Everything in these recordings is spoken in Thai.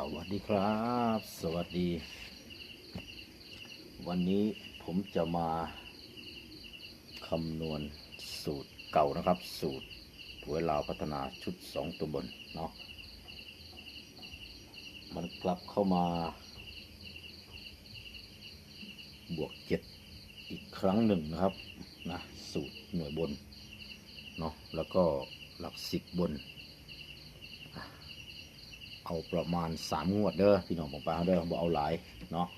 สวัสดีครับ สวัสดี วันนี้ผมจะมาคำนวณสูตรเก่านะครับ สูตรหวยลาวพัฒนาชุดสองตัวบนเนาะมันกลับเข้ามา บวกเจ็ดอีกครั้งหนึ่งนะครับนะสูตรหน่วยบนเนาะแล้วก็หลักสิบบน เอาประมาณสามงวดเด้อพี่น้องของป้าเด้อบ่เอาหลายเนาะ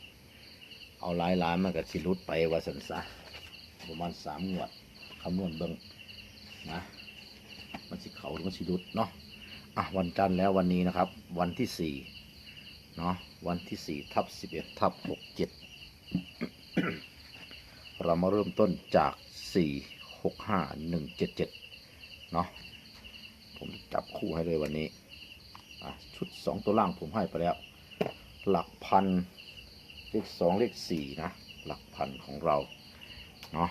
เอาหลายหลายมันก็สิหลุดไปว่าสันซะประมาณสามงวดคำนวณเบิ่งนะมันสิเขาหรือมันสิหลุดเนาะอะวันจันทร์แล้ววันนี้นะครับ วันที่สี่เนาะวันที่สี่ทับสิบเอ็ดทับหกเจ็ดเรามาเริ่มต้นจากสี่หกห้าหนึ่งเจ็ดเจ็ดเนาะผมจับคู่ให้เลยวันนี้ ชุดสองตัวล่างผมให้ไปแล้ว หลักพันเลขสองเลขสี่นะ หลักพันของเราเนาะ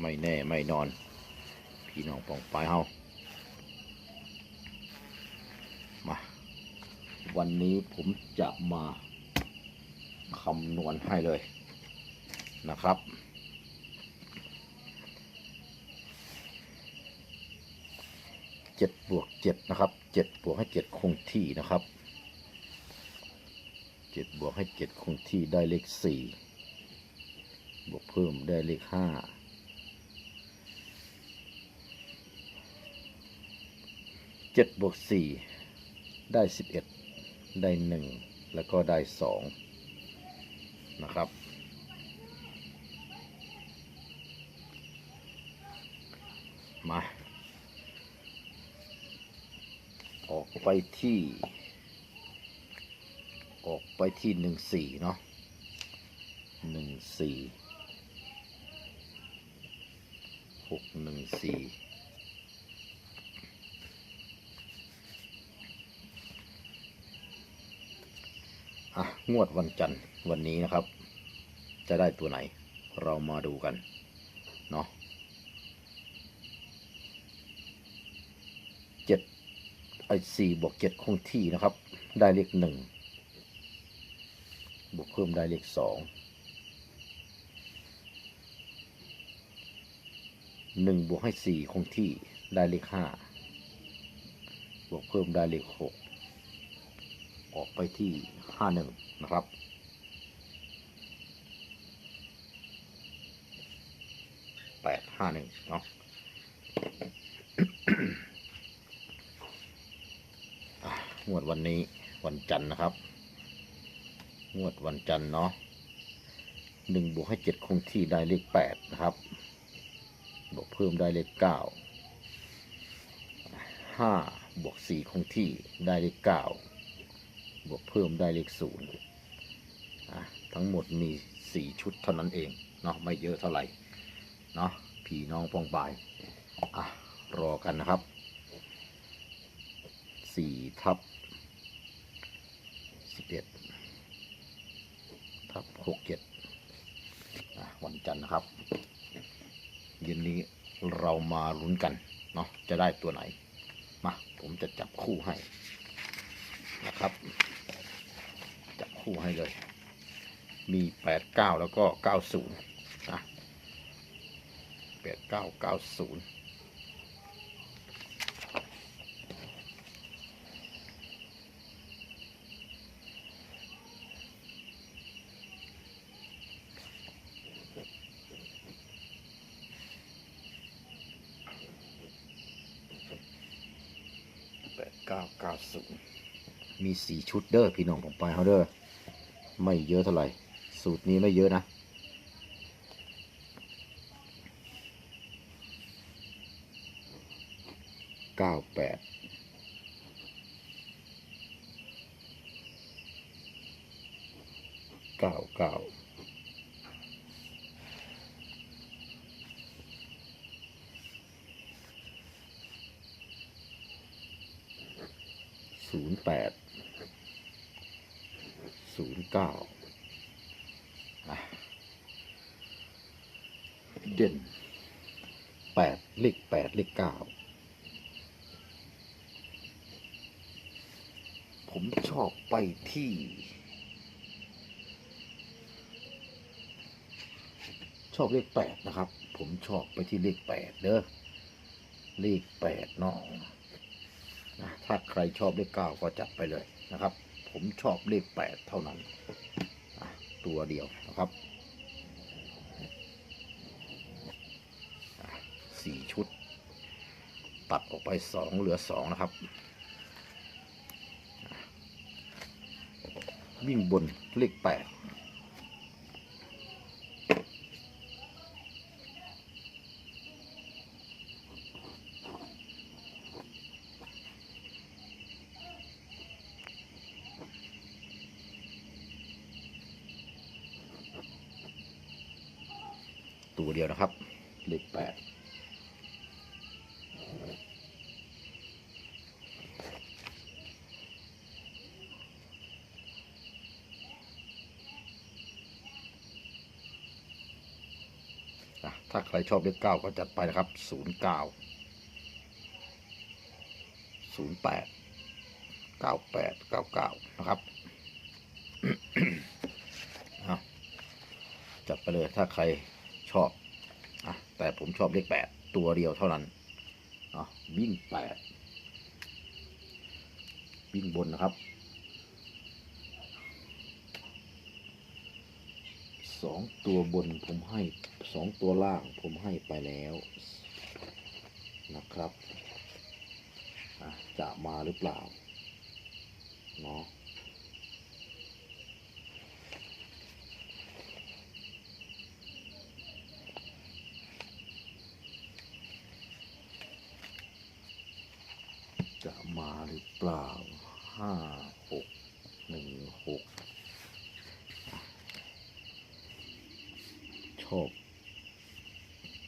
ไม่แน่ไม่นอน พี่น้องปองปลายเฮามาวันนี้ผมจะมาคำนวณให้เลยนะครับ เจ็ดบวกเจ็ดนะครับเจ็ดบวกให้เจ็ดคงที่นะครับเจ็ดบวกให้เจ็ดคงที่ได้เลขสี่บวกเพิ่มได้เลขห้าเจ็ดบวกสี่ได้สิบเอ็ดได้หนึ่งแล้วก็ได้สองนะครับมา ออกไปที่ ออกไปที่หนึ่งสี่เนาะหนึ่งสี่หกหนึ่งสี่อะ งวดวันจันทร์วันนี้นะครับ จะได้ตัวไหน เรามาดูกัน เนาะเจ็ด ไอ้สี่บวกเจ็ดคงที่นะครับ ได้เลขหนึ่งบวกเพิ่มได้เลขสองหนึ่งบวกให้สี่คงที่ได้เลขห้าบวกเพิ่มได้เลขหกออกไปที่ห้าหนึ่งนะครับแปดห้าหนึ่งเนาะอะ งวดวันนี้วันจันทร์นะครับ งวดวันจันทร์เนาะหนึ่งบวกให้เจ็ดคงที่ได้เลขแปดนะครับ บวกเพิ่มได้เลขเก้าห้าบวกสี่คงที่ได้เลขเก้าบวกเพิ่มได้เลขศูนย์ทั้งหมดมีสี่ชุดเท่านั้นเองเนาะไม่เยอะเท่าไหร่เนาะพี่น้องปองปายอะรอกันนะครับ สี่ทับสิบเอ็ดทับหกเจ็ดวันจันทร์นะครับเย็นนี้เรามาลุ้นกันเนาะจะได้ตัวไหน มา ผมจะจับคู่ให้นะครับ จับคู่ให้เลย มีแปดเก้าแล้วก็เก้าศูนย์นะแปดเก้าเก้าศูนย์ แปด เก้าศูนย์มีสี่ชุดเด้อพี่น้องของปเขาเด้อไม่เยอะเท่าไหร่ สูตรนี้ไม่เยอะนะเก้าแปดเก้าเก้า ศูนย์แปดศูนย์เก้าเด่นแปดเลขแปดเลขเก้าผมชอบไปที่ ชอบเลขแปดนะครับ ผมชอบไปที่เลขแปดเด้อเลขแปดเนาะ นะถ้าใครชอบเลขเก้าก็จัดไปเลยนะครับ ผมชอบเลขแปดเท่านั้นอะตัวเดียวนะครับสี่ชุด ตัดออกไปสองเหลือสองนะครับ วิ่งบนเลขแปด ตัวเดียวนะครับ เลขแปดถ้าใครชอบเลขเก้าก็จัดไปนะครับศูนย์เก้าศูนย์แปดเก้าแปดเก้าเก้านะครับจัดไปเลยถ้าใคร ชอบอะแต่ผมชอบเลขแปดตัวเดียวเท่านั้นอะวิ่งแปดวิ่งบนนะครับสองตัวบนผมให้สองตัวล่างผมให้ไปแล้วนะครับ จะมาหรือเปล่าเนาะ จะ มาหรือเปล่าห้าหกหนึ่งหกชอบ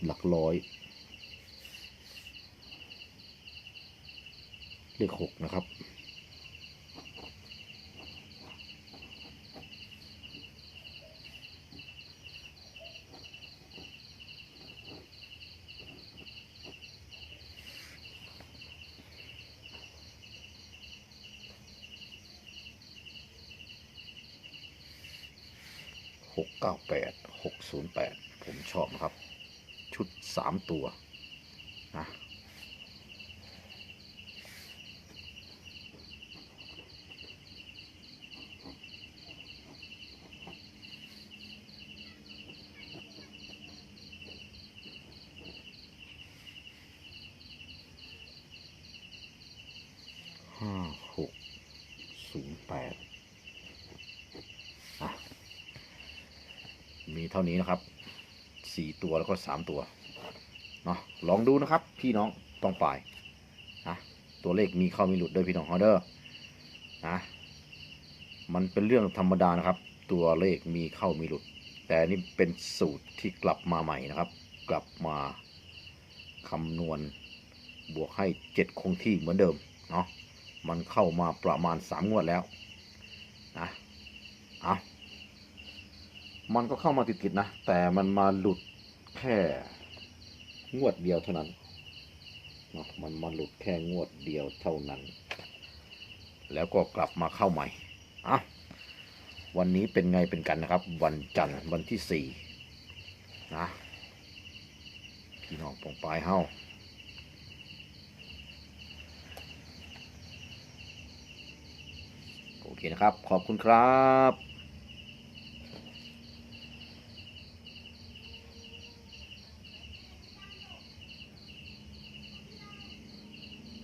หลักร้อย เลขหกนะครับ หกเก้าแปดหกศูนย์แปดผมชอบนะครับ ชุดสามตัวนะห้าหกศูนย์แปดอะ มีเท่านี้นะครับสี่ตัวแล้วก็สามตัวเนาะลองดูนะครับ พี่น้องต้องไปนะตัวเลขมีเข้ามีหลุดด้วยพี่น้องออเดอร์นะมันเป็นเรื่องธรรมดานะครับ ตัวเลขมีเข้ามีหลุด แต่นี่เป็นสูตรที่กลับมาใหม่นะครับ กลับมาคำนวณบวกให้เจ็ดคงที่เหมือนเดิมเนาะมันเข้ามาประมาณสามงวดแล้วนะเอา มันก็เข้ามาติดๆนะ แต่มันมาหลุดแค่งวดเดียวเท่านั้นเนาะมันมาหลุดแค่งวดเดียวเท่านั้น แล้วก็กลับมาเข้าใหม่อะวันนี้เป็นไงเป็นกันนะครับ วันจันทร์วันที่สี่นะพี่น้องปองปลายเฮาโอเคนะครับ ขอบคุณครับ